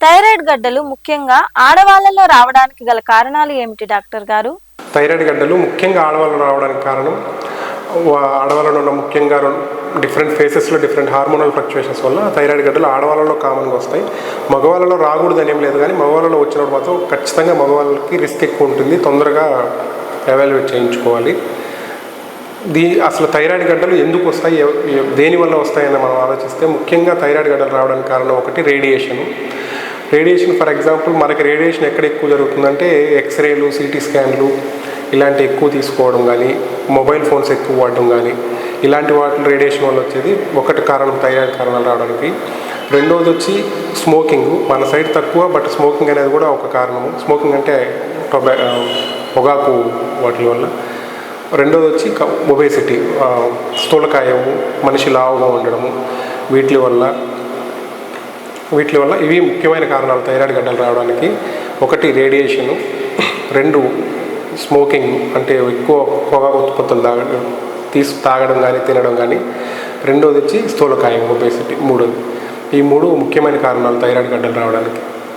Thyroid గడ్డలు ముఖ్యంగా ఆడవాళ్ళలో రావడానికి గల కారణాలు ఏమిటి డాక్టర్ గారు? థైరాయిడ్ గడ్డలు ముఖ్యంగా ఆడవాళ్ళు రావడానికి కారణం ఆడవాళ్ళలో ఉన్న ముఖ్యంగా డిఫరెంట్ ఫేసెస్లో డిఫరెంట్ హార్మోనల్ ఫ్లక్చుయేషన్స్ వల్ల థైరాయిడ్ గడ్డలు ఆడవాళ్ళలో కామన్గా వస్తాయి. మగవాళ్ళలో రాకూడదని ఏం లేదు కానీ మగవాళ్ళలో వచ్చినప్పుడు మాత్రం ఖచ్చితంగా మగవాళ్ళకి రిస్క్ ఎక్కువ ఉంటుంది. తొందరగా ఎవాల్యుయేట్ చేయించుకోవాలి. దీ అసలు థైరాయిడ్ గడ్డలు ఎందుకు వస్తాయి? దేనివల్ల వస్తాయని మనం ఆలోచిస్తే ముఖ్యంగా థైరాయిడ్ గడ్డలు రావడానికి కారణం ఒకటి రేడియేషన్. రేడియేషన్ ఫర్ ఎగ్జాంపుల్ మనకి రేడియేషన్ ఎక్కడ ఎక్కువ జరుగుతుందంటే ఎక్స్రేలు సిటీ స్కాన్లు ఇలాంటి ఎక్కువ తీసుకోవడం కానీ మొబైల్ ఫోన్స్ ఎక్కువ వాడడం కానీ ఇలాంటి వాటి రేడియేషన్ వల్ల వచ్చేది ఒకటి కారణం థైరాయిడ్ కారణాలు రావడానికి. రెండోది వచ్చి స్మోకింగ్. మన సైడ్ తక్కువ బట్ స్మోకింగ్ అనేది కూడా ఒక కారణము. స్మోకింగ్ అంటే టొబా పొగాకు వాటి వల్ల. రెండోది వచ్చి ఒబేసిటీ. స్థూలకాయము మనిషి లావుగా ఉండడము వీటి వల్ల వీటి వల్ల ఇవి ముఖ్యమైన కారణాలు. థైరాయిడ్ గడ్డలు రావడానికి ఒకటి రేడియేషను రెండు స్మోకింగ్ అంటే ఎక్కువ పొగా ఉత్పత్తులు తాగడం తీసు తాగడం కానీ తినడం కానీ రెండోది వచ్చి స్థూలకాయం ఒబేసిటీ మూడోది. ఈ మూడు ముఖ్యమైన కారణాలు థైరాయిడ్ గడ్డలు రావడానికి.